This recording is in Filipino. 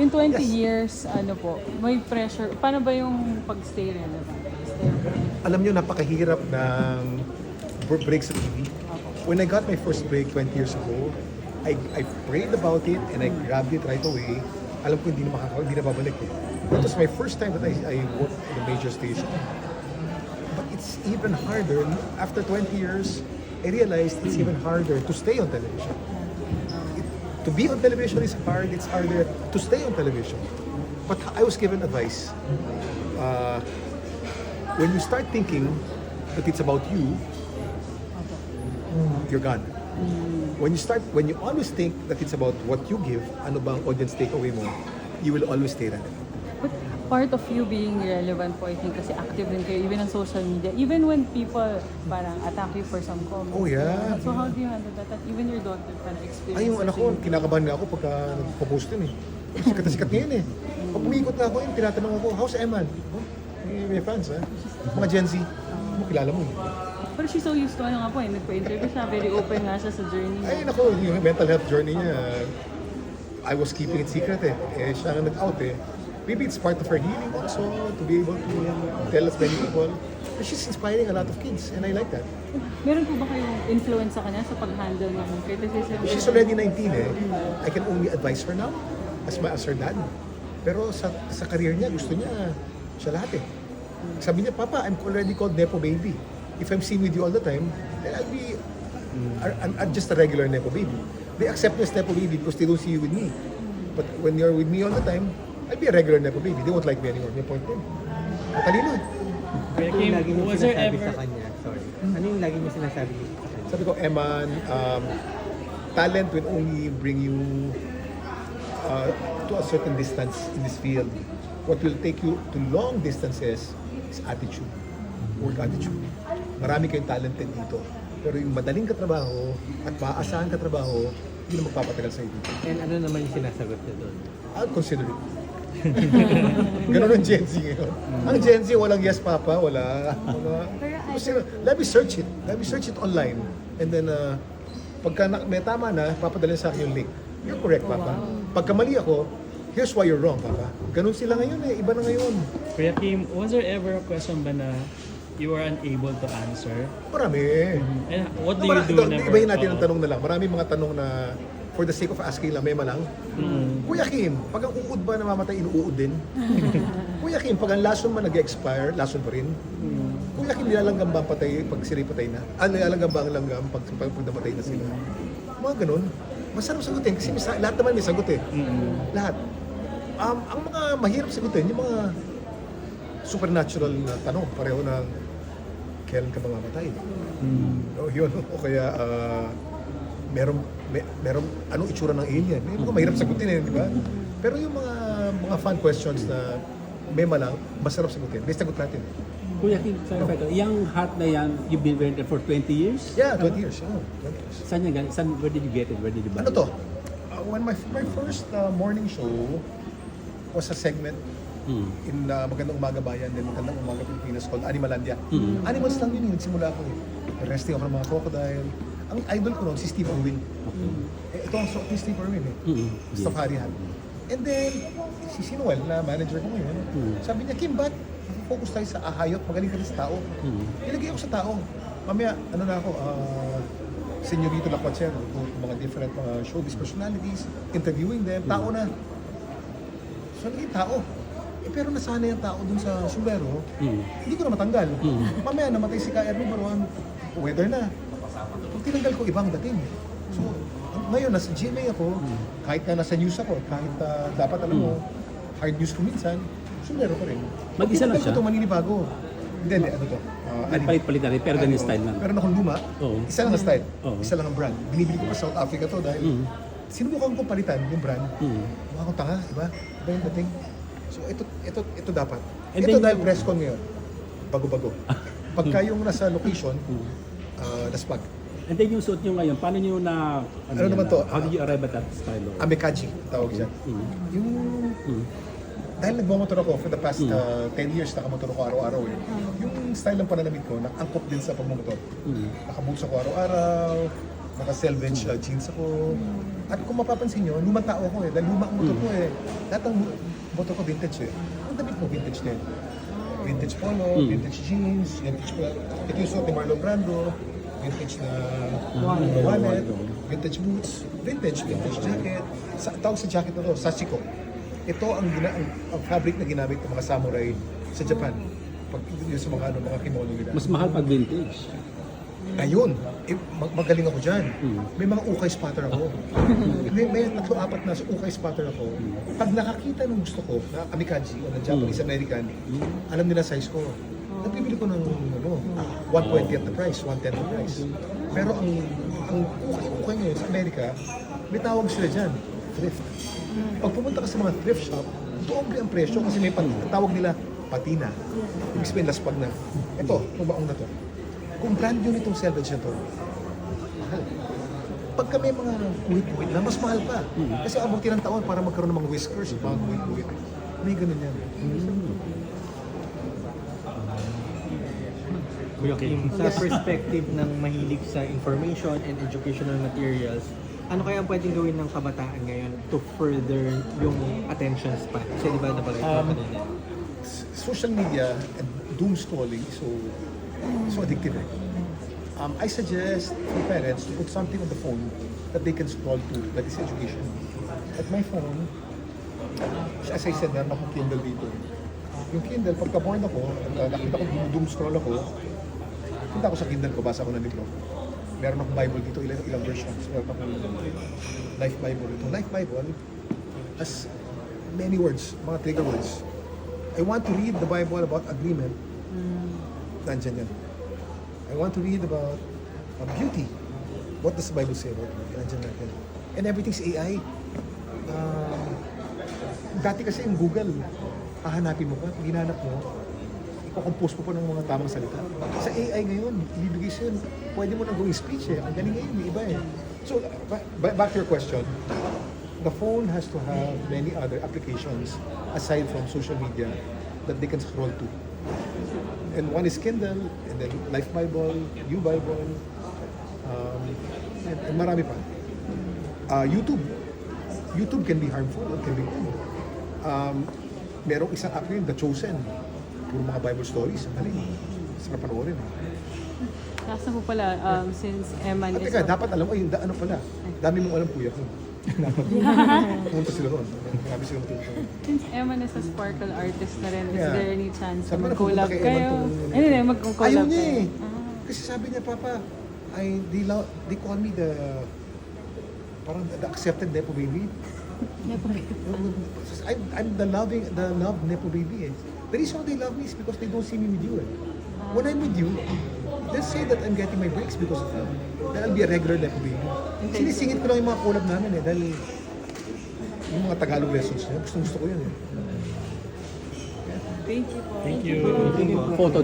In 20 Yes. years, ano po, may pressure. Paano ba yung pag-stay relevant? Stay Alam nyo, napakahirap ng br- break sa TV. When I got my first break 20 years ago, I, I prayed about it and I grabbed it right away. Alam ko hindi na, makaka, hindi na babalik eh. That was my first time that I, I worked in a major station. But it's even harder. After 20 years, I realized it's even harder to stay on television. To be on television is hard. It's harder to stay on television. But I was given advice. Uh, when you start thinking that it's about you, you're gone. When you start, when you always think that it's about what you give, ano bang audience takeaway mo, you will always stay relevant. Part of you being relevant po, I think, kasi active rin kayo, even on social media. Even when people parang attack you for some comments. Oh, yeah. So how do you handle that? At even your daughter parang experience. Ay, yung anak ko, kinakabahan nga ako pagka nagpo-post yun eh. Sikat na sikat ngayon eh. Pag umiikot na ako yun, tinatanong ako, how's Eman? Oh, may, may fans ha? Mga Gen Z, mo kilala mo eh. Pero she's so used to ano nga po eh, nagpa-interview siya, very open nga siya sa journey. Ay, nako, yung mental health journey niya, I was keeping it secret eh. Eh, siya nga nag-out eh. Maybe it's part of her healing also to be able to tell as many people. But she's inspiring a lot of kids and I like that. Meron po ba kayong influence sa kanya sa pag-handle ng criticism? She's already 19 eh. I can only advise her now as my as her dad. Pero sa sa career niya, gusto niya siya lahat eh. Sabi niya, Papa, I'm already called Nepo Baby. If I'm seen with you all the time, then I'll be a- a- a- just a regular Nepo Baby. They accept me as Nepo Baby because they don't see you with me. But when you're with me all the time, I'll be a regular Nepo Baby. They won't like me anymore. May point din. Matalino eh. Kuya Ano Kim, yung lagi niyo was there sinasabi ever... sa kanya? Sorry. Ano yung lagi niyo sinasabi sa kanya? Sabi ko, Eman, um, talent will only bring you uh, to a certain distance in this field. What will take you to long distances is attitude, work attitude. Marami kayong talented dito. Pero yung madaling katrabaho at maaasahan katrabaho, yun ang magpapatagal sa dito. And ano naman yung sinasagot niya doon? I'll consider it. Ganun ang Gen Z ngayon. Ang Gen Z, walang yes papa, wala. wala. Kasi, let me search it. Let me search it online. And then, uh, pagka na, may tama na, papadala sa akin yung link. You're correct, papa. Pagka mali ako, here's why you're wrong, papa. Ganun sila ngayon eh. Iba na ngayon. Kuya Kim, was there ever a question ba na you were unable to answer? Marami. And what do you Mara- do do- whenever... Ibahin natin ang Oo. tanong na lang. Marami mga tanong na for the sake of asking lang, may malang. Mm. Kuya Kim, pag ang uod ba namamatay, inuud din? Kuya Kim, pag ang lason man nag-expire, lason pa rin? Kuya Kim, nilalanggam ba ang patay pag sila patay na? Ah, nilalanggam ba ang langgam pag, pag, pag namatay na sila? Mga ganun. Masarap sagutin kasi may, sa- lahat naman may sagot eh. Mm. Lahat. Um, ang mga mahirap sagutin, yung mga supernatural na tanong, pareho ng kailan ka ba mamatay? Mm. O yun, o kaya uh, meron, may, meron, anong itsura ng alien? May mga mahirap sagutin eh, di ba? Pero yung mga mga fun questions na may malang, masarap sagutin. May sagot natin. Kuya Kim, sorry I go. Yung hat na yan, you've been wearing it for 20 years? Yeah, 20 years. Yeah, 20 years. Saan yan? Saan, where did you get it? Where did you buy Ano it? to? Uh, when my, my first uh, morning show was a segment Hmm. in uh, Magandang Umaga Bayan din Magandang Umaga Pilipinas called Animalandia. Mm. Animals lang yun, yung nagsimula ako eh. Resting ako ng mga crocodile. Ang idol ko noon, si Steve Irwin. Eh, ito ang suot ni Steve Irwin eh. Mm. Gusto Harihan. And then, si Sinuel na manager ko ngayon, Mm. sabi niya, Kim, ba't focus tayo sa ahayot, magaling ka sa tao. Mm. Ilagay ako sa tao. Mamaya, ano na ako, uh, Senyorito Lacuachero, mga different mga showbiz personalities, interviewing them, tao na. So, naging tao. Eh, pero nasanay ang tao dun sa sombrero, Mm. hindi ko na matanggal. Mm. Mamaya, namatay si Erwin Baruan, weather na. Pag tinanggal ko, ibang dating. So, ngayon, nasa GMA ako, kahit na nasa news ako, kahit ah, dapat alam mo, hard news ko minsan, sombrero pa rin. Mag-isa lang tinanggal siya? ko ito, maninibago. Hindi, hindi, ano to? Uh, Nagpalit-palit na rin, pero ganyan style lang. Pero akong luma, Oo. isa lang ang style, Oo. isa lang ang brand. Binibili ko pa South Africa to dahil Mm. sinubukan ko palitan yung brand. Mm. Mukha akong tanga, di ba? Iba yung dating. So ito, ito, ito dapat. And ito then dahil press con ngayon. Bago-bago. Pagka yung nasa location, uh, naspag. And then yung suit nyo ngayon, paano nyo na... Ano yan naman na- to? How did you arrive at that style? of- Amekaji, tawag dyan. Mm. Yung, Mm. dahil nagmamotor ako for the past Mm. uh, 10 years, nakamotor ako araw-araw eh. Yung style ng pananamit ko, nakangkop din sa pagmamotor. Mm. Nakaboots ako araw-araw, Naka-selvage uh, jeans ako. At kung mapapansin nyo, lumang tao ako eh. Dahil luma ang motor ko eh. Lahat ng motor ko vintage eh. Ang damit mo vintage din. Vintage polo, vintage jeans, vintage polo. Ito yung suot ni Marlon Brando. Vintage na Wallet. wallet, vintage boots, vintage, vintage jacket. Sa, tawag sa jacket na to, sashiko. Ito ang, gina, ang, ang fabric na ginamit ng mga samurai sa Japan. Pag yun sa mga ano, mga kimono nila. Mas mahal pag vintage. Ayun, eh, mag- magaling ako dyan. May mga ukay spotter ako. may, may tatlo, apat na ukay spotter ako. Pag nakakita ng gusto ko, na kamikaze o na Japanese American, alam nila size ko. Nagpipili ko ng ano, 120 at the price, 110 the price. Pero ang ang ukay, ukay ngayon sa Amerika, may tawag sila dyan, thrift. Pag pumunta ka sa mga thrift shop, doble ang presyo kasi may pat- tawag nila patina. Ibig sabihin, laspag na. Ito, tumaong na to. Kung brand new nitong selvage na to, mahal. Pagka may mga kuhit-kuhit na, mas mahal pa. Kasi abuti ng taon para magkaroon ng mga whiskers, mga kuhit-kuhit. May ganun yan. Kuya Kim, sa perspective ng mahilig sa information and educational materials, ano kaya ang pwedeng gawin ng kabataan ngayon to further yung attention span? Kasi di ba nabanggit mo Um, Social media and doom scrolling so, so addictive. eh. Um, I suggest for parents to put something on the phone that they can scroll to, that is education. At my phone, as I said, meron akong Kindle dito. Yung Kindle, pagka bored ako, at uh, nakita ko doom scroll ako, punta ako sa Kindle ko, basa ko ng libro. Meron akong Bible dito, ilang, ilang versions. Meron akong Life Bible dito. Life Bible has many words, mga trigger words. I want to read the Bible about agreement. Nandyan yan. I want to read about uh, beauty. What does the Bible say about beauty? Nandyan natin. And everything's AI. Uh, dati kasi yung Google, hahanapin mo pa. Pag hinanap mo, iko-compose mo pa ng mga tamang salita. Sa AI ngayon, ibibigay sa'yo, pwede mo nang gawing speech eh. Ang galing ngayon, iba eh. So, ba- ba- back to your question, the phone has to have many other applications aside from social media that they can scroll to. And one is Kindle, and then Life Bible, U Bible, um, and, and marami pa. Uh, YouTube. YouTube can be harmful, it can be good. Um, merong isang app yun, The Chosen. Puro mga Bible stories. Galing. Sarap panoorin. Last na po pala, um, since Eman At is... teka, dapat alam mo, yung da- ano pala, dami mong alam kuya ko. Pumunta sila roon. Marami silang tutulong. Since Eman is a sparkle artist na rin, is Yeah. there any chance na Sabi na, mag-collab pumunta kay Eman kayo? Hindi, hindi, mag-collab Ayaw niya kayo. eh. Ah. Kasi sabi niya, Papa, I, they, lo- they call me the, parang the accepted Nepo baby. I'm, I'm the loving, the love Nepo baby eh. The reason they love me is because they don't see me with you eh. When I'm with you, they'll say that I'm getting my breaks because of you. That I'll be a regular Nepo baby. Sinisingit ko lang yung mga collab namin eh, dahil yung mga Tagalog lessons niya, gusto gusto ko yun eh. Thank you po. Thank you. Photo